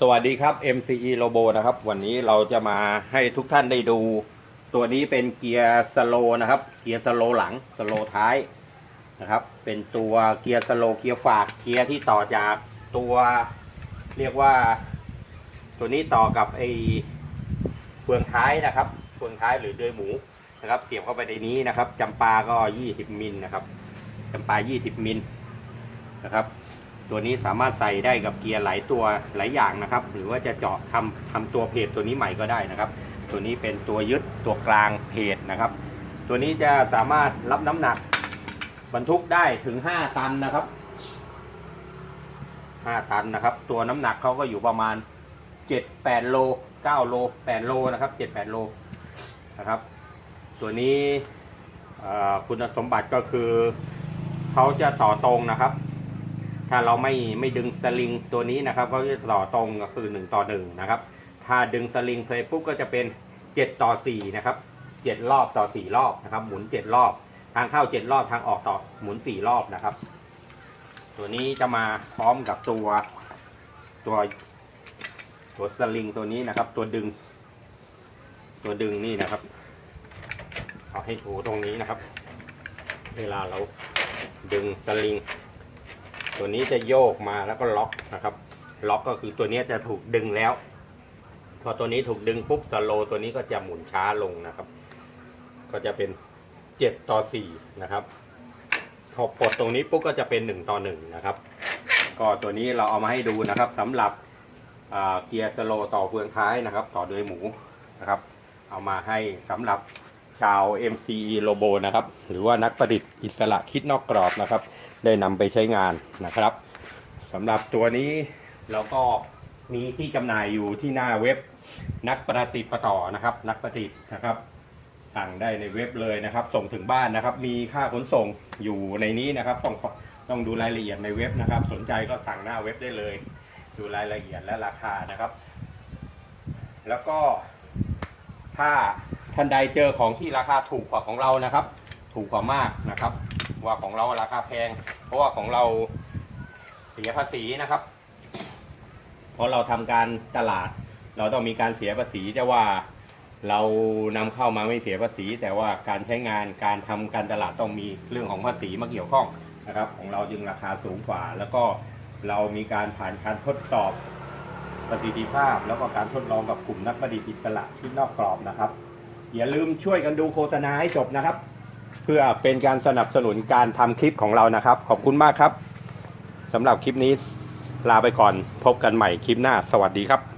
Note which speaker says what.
Speaker 1: สวัสดีครับ MCE Robo นะครับ วันนี้เราจะมาให้ทุกท่านได้ดู ตัวนี้เป็นเกียร์สโลนะครับ เกียร์สโลหลังสโลท้ายนะครับ เป็นตัวเกียร์สโลเกียร์ฝากเกียร์ที่ต่อจากตัวเรียกว่า ตัวนี้ต่อกับไอเฟืองท้ายนะครับเฟืองท้ายหรือเดือยหมูนะครับ เสียบเข้าไปในนี้นะครับจำปาก็ 20มิลนะครับจำปา 20มิลนะครับ ตัวนี้สามารถใส่ได้กับเกียร์หลายตัวหลายอย่างนะครับ หรือว่าจะเจาะทำทำตัวเพจตัวนี้ใหม่ก็ได้นะครับ ตัวนี้เป็นตัวยึดตัวกลางเพจนะครับ ตัวนี้จะสามารถรับน้ำหนักบรรทุกได้ถึง 5 ตันนะครับ 5 ตันนะครับ ตัวน้ำหนักเขาก็อยู่ประมาณ 7-8 โล 9 โล 8 โลนะครับ 7-8 โลนะครับ ตัวนี้คุณสมบัติก็คือเขาจะต่อตรงนะครับ ถ้าเราไม่ไม่ดึงสลิงตัวนี้นะครับเขาจะต่อตรงก็คือ 1 ต่อ1นะครับ ถ้าดึงสลิงเพลย์ปุ๊บก็จะเป็น 7 ต่อ4นะครับ7รอบต่อ 4 รอบนะครับ หมุน 7 รอบ ทางเข้า 7 รอบทางออกต่อหมุน 4 รอบนะครับ ตัวนี้จะมาพร้อมกับตัวตัวตัวสลิงตัวนี้นะครับ ตัวดึง ตัวดึงนี่นะครับเอาให้ถูตรงนี้นะครับ เวลาเราดึงสลิง ตัวนี้จะโยกมาแล้วก็ล็อกนะครับ ล็อกก็คือตัวนี้จะถูกดึงแล้ว พอตัวนี้ถูกดึงปุ๊บสโลตัวนี้ก็จะหมุนช้าลงนะครับ ก็จะเป็นเจ็ดต่อสี่นะครับพอปลดตรงนี้ปุ๊บก็จะเป็นหนึ่งต่อหนึ่งนะครับ ก็ตัวนี้เราเอามาให้ดูนะครับสำหรับเกียร์สโลต่อเฟืองท้ายนะครับ ต่อโดยหมูนะครับ เอามาให้สำหรับ ชาว MCE Robo นะครับ หรือว่านักประดิษฐ์อิสระคิดนอกกรอบนะครับ ได้นำไปใช้งานนะครับสำหรับตัวนี้เราก็มีที่จำหน่ายอยู่ที่หน้าเว็บนักประติดประต่อนะครับ นักประดิษฐ์นะครับ สั่งได้ในเว็บเลยนะครับ ส่งถึงบ้านนะครับ มีค่าขนส่งอยู่ในนี้นะครับต้องต้องดูรายละเอียดในเว็บนะครับ สนใจก็สั่งหน้าเว็บได้เลย ดูรายละเอียดและราคานะครับ แล้วก็ถ้า ท่านใดเจอของที่ราคาถูกกว่าของเรานะครับ ถูกกว่ามากนะครับ ว่าของเราราคาแพง เพราะว่าของเราเสียภาษีนะครับ เพราะเราทำการตลาด เราต้องมีการเสียภาษีจะว่าเรานำเข้ามาไม่เสียภาษี แต่ว่าการใช้งานการทำการตลาดต้องมีเรื่องของภาษีมาเกี่ยวข้องนะครับ ของเราจึงราคาสูงกว่า แล้วก็เรามีการผ่านการทดสอบประสิทธิภาพ แล้วก็การทดลองกับกลุ่มนักประดิษฐ์อิสระที่นอกกรอบนะครับ อย่าลืมช่วยกันดูโฆษณาให้จบนะครับ เพื่อเป็นการสนับสนุนการทำคลิปของเรานะครับ ขอบคุณมากครับสำหรับคลิปนี้ลาไปก่อนพบกันใหม่คลิปหน้า สวัสดีครับ